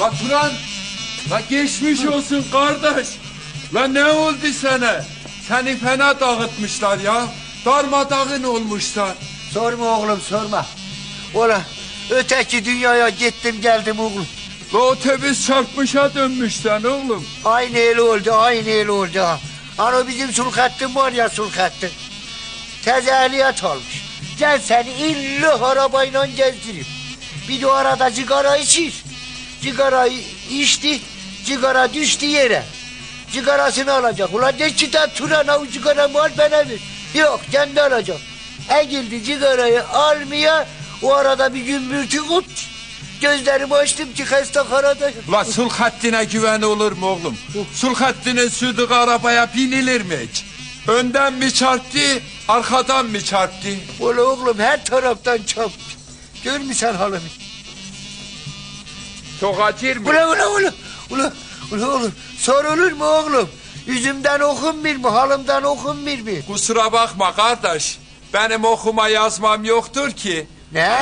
La Turan. La geçmiş olsun kardeş. La ne oldu sana? Seni fena dağıtmışlar ya. Darmadağın olmuşlar. Sorma oğlum sorma. Ola öteki dünyaya gittim geldim oğlum. La otobüs çarpmışa dönmüşsen oğlum. Aynı el oldu aynı el oldu ha. Hani bizim Sulhattin var ya Sulhattin. Teze ehliyet almış. Gel seni illa arabayla gezdireyim. Bir de o arada sigara içir. Sigarayı içti, sigara düştü yere. Sigarasını alacak. Ulan ne kitap Turan o sigara var bana ver. Yok kendi alacak. Egildi sigarayı almaya o arada bir gümbürtü kut. Gözlerimi açtım ki hasta karada. La Sulhattin'e güven olur mu oğlum? Sulhattin'in sürdüğü arabaya binilir mi hiç? Önden mi çarptı, arkadan mı çarptı? Ulan oğlum her taraftan çarptı. Görmüşsen halımı. Çok acır mı? Ulan ulan ulan. Ulan ulan oğlum. Sorulur mu oğlum? Yüzümden okunmuyor mu? Halımdan okunmuyor mu? Kusura bakma kardeş. Benim okuma yazmam yoktur ki. Ne?